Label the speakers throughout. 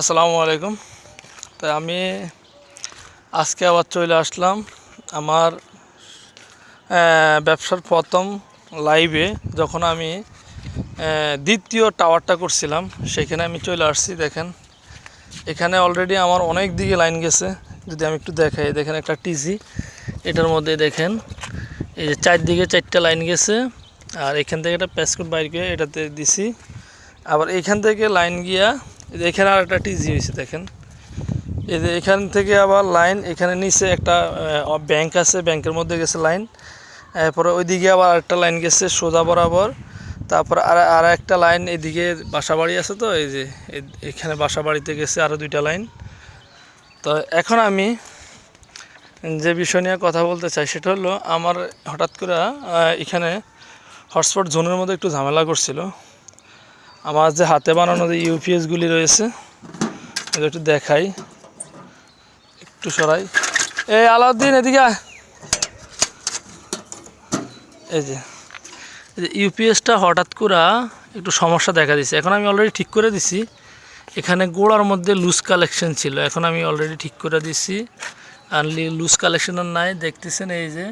Speaker 1: আসসালামু আলাইকুম। তো আমি আজকে আবার চলে আসলাম আমার ব্যবসার প্রথম লাইভে যখন আমি দ্বিতীয় টাওয়ারটা করছিলাম, সেখানে আমি চলে আসছি, দেখেন। এখানে অলরেডি আমার অনেক দিকে লাইন গেছে, যদি আমি একটু দেখাই, দেখেন একটা টিসি এটার মধ্যে দেখেন, এই যে চারদিকে চারটা লাইন গেছে, আর এখান থেকে একটা প্যাসকোট বাইর করে এটাতে দিছি। আবার এখান থেকে লাইন গিয়া এখানে আর একটা টিজি হয়েছে, দেখেন। এই যে এখান থেকে আবার লাইন, এখানে নিচে একটা ব্যাংক আছে, ব্যাংকের মধ্যে গেছে লাইন। এরপরে ওইদিকে আবার আরেকটা লাইন গেছে, সোজা বরাবর। তারপর আর আর একটা লাইন এদিকে বাসা বাড়ি আছে তো, এই যে এখানে বাসা বাড়িতে গেছে আরও দুইটা লাইন। তো এখন আমি যে বিষয় নিয়ে কথা বলতে চাই, সেটা হলো, আমার হঠাৎ করে এখানে হটস্পট জোনের মধ্যে একটু ঝামেলা করছিল। আমার যে হাতে বানানো যে ইউপিএসগুলি রয়েছে একটু দেখাই। একটু সরাই। এই আলাউদ্দিন, এদিকে এই যে ইউপিএসটা হঠাৎ করে একটু সমস্যা দেখা দিছে। এখন আমি অলরেডি ঠিক করে দিছি। এখানে গোড়ার মধ্যে লুজ কালেকশন ছিল। এখন আমি অলরেডি ঠিক করে দিছি। আর লুজ কালেকশন আর নাই। দেখতেছেন এই যে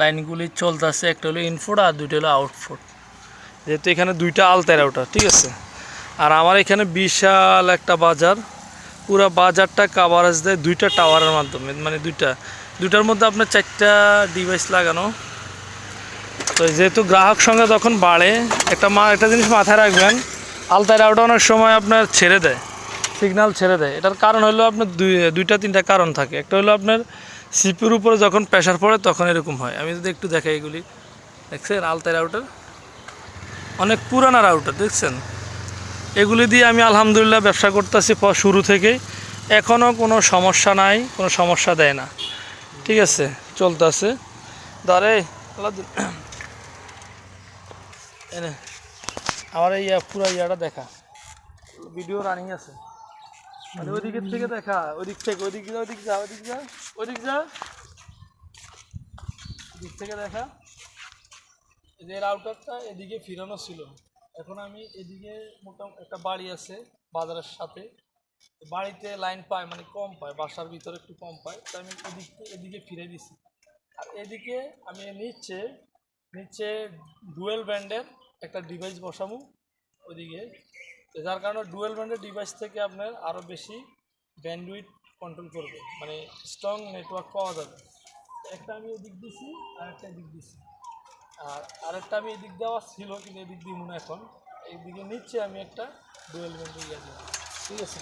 Speaker 1: লাইনগুলি চলতেছে। একটা হলো ইনফোর্ট আর দুটো হলো আউটফোর্ট যেহেতু এখানে দুইটা আলতারা ওটা, ঠিক আছে? আর আমার এখানে বিশাল একটা বাজার। পুরো বাজারটা কাভারেজ দেয় দুইটা টাওয়ারের মাধ্যমে মানে দুইটা। দুইটার মধ্যে আপনার চারটা ডিভাইস লাগানো। তো যেহেতু গ্রাহক সংখ্যা যখন বাড়ে, একটা মা একটা জিনিস মাথায় রাখবেন আলতায় রাউটা অনেক সময় আপনার ছেড়ে দেয় সিগনাল ছেড়ে দেয়। এটার কারণ হলো আপনার দুই, দুইটা, তিনটা কারণ থাকে। একটা হলো আপনার সিপির উপরে যখন প্রেশার পড়ে তখন এরকম হয়। আমি যদি একটু দেখাই এগুলি। দেখছেন? আলতায় রাউটার অনেক পুরানা রাউটার দেখছেন? এগুলি দিয়ে আমি আলহামদুলিল্লাহ ব্যবসা করতেছি শুরু থেকেই এখনও কোনো সমস্যা নাই, কোনো সমস্যা দেয় না। ঠিক আছে, চলতেছে। ধরে আমার এই পুরো ইয়াটা দেখা। ভিডিও রানিং আছে। মানে ওই থেকে দেখা ওই দিক থেকে ওই দিক যা ওই দিক যা ওই দিক যা ওই যা। দিক থেকে দেখা। যে রাউটারটা এদিকে ফিরানো ছিল, এখন আমি এদিকে মোটামুটি একটা বাড়ি আছে বাজারের সাথে। বাড়িতে লাইন পায় মানে কম পায়, বাসার ভিতরে একটু কম পায়। তো আমি এদিক এদিকে ফিরে দিছি। আর এদিকে আমি নিচে নিচে ডুয়েল ব্যান্ডের একটা ডিভাইস বসাবো ওইদিকে তো যার কারণে ডুয়েল ব্যান্ডের ডিভাইস থেকে আপনার আরও বেশি ব্যান্ডউইথ কন্ট্রোল করবে। মানে স্ট্রং নেটওয়ার্ক পাওয়া যাবে। একটা আমি এদিক দিছি, আর একটা এদিক দিছি। আর আরেকটা আমি এদিক দেওয়া ছিল কিন্তু এদিক দিব না এখন। এইদিকে নিচ্ছে আমি একটা ডুয়েল ব্যান্ড ইয়ে ঠিক আছে?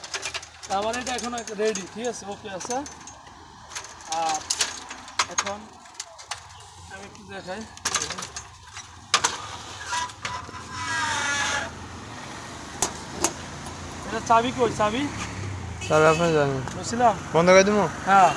Speaker 1: আমার এটা এখন রেডি ঠিক আছে? ওকে আছে? আর এখন আমি একটু দেখাই। এটা চাবি কই? চাবি?
Speaker 2: তবে আপনি জানেন।
Speaker 1: বুঝছিলাম
Speaker 2: বন্ধ করে দেবো?
Speaker 1: হ্যাঁ।